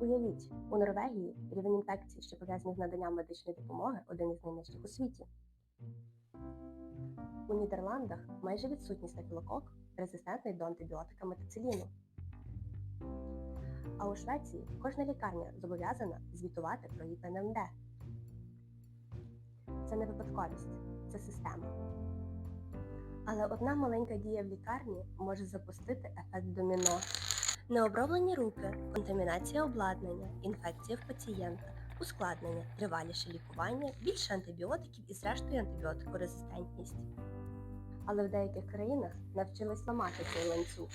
Уявіть, у Норвегії рівень інфекцій, що пов'язані з наданням медичної допомоги, один із найнижчих у світі. У Нідерландах майже відсутній стафілокок, резистентний до антибіотика метициліну. А у Швеції кожна лікарня зобов'язана звітувати про ІПНМД. Це не випадковість, це система. Але одна маленька дія в лікарні може запустити ефект доміно. Необроблені руки, контамінація обладнання, інфекція в пацієнта, ускладнення, триваліше лікування, більше антибіотиків і зрештою антибіотикорезистентність. Але в деяких країнах навчились ламати цей ланцюг.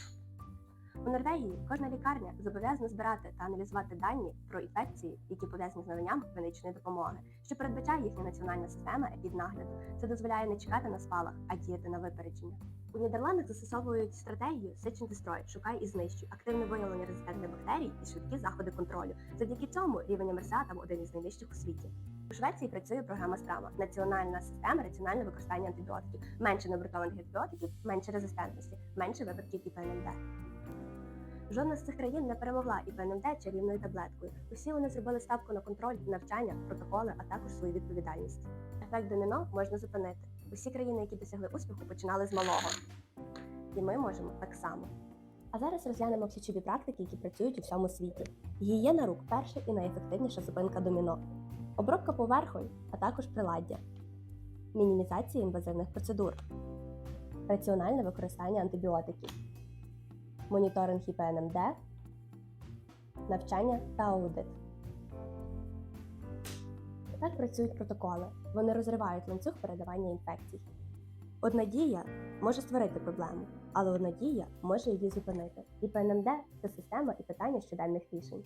У Норвегії кожна лікарня зобов'язана збирати та аналізувати дані про інфекції, які пов'язані з наданням медичної допомоги, що передбачає їхня національна система епіднагляду. Це дозволяє не чекати на спалах, а діяти на випередження. У Нідерландах застосовують стратегію Search and Destroy, шукай і знищуй, активне виявлення резистентних бактерій і швидкі заходи контролю. Завдяки цьому рівень МРСА там один із найвищих у світі. У Швеції працює програма Страма національна система раціонального використання антибіотиків. Менше необґрунтованих антибіотиків, менше резистентності, менше випадків ІПНМД. Жодна з цих країн не перемогла ІПНМД чарівною таблеткою. Усі вони зробили ставку на контроль, навчання, протоколи, а також свою відповідальність. Ефект доміно можна зупинити. Усі країни, які досягли успіху, починали з малого. І ми можемо так само. А зараз розглянемо ключові практики, які працюють у всьому світі. Гігієна рук перша і найефективніша зупинка доміно. Обробка поверхонь, а також приладдя. Мінімізація інвазивних процедур. Раціональне використання антибіотиків. Моніторинг ІПНМД. Навчання та аудит. Так працюють протоколи. Вони розривають ланцюг передавання інфекцій. Одна дія може створити проблему, але одна дія може її зупинити. І ПНМД це система і питання щоденних рішень.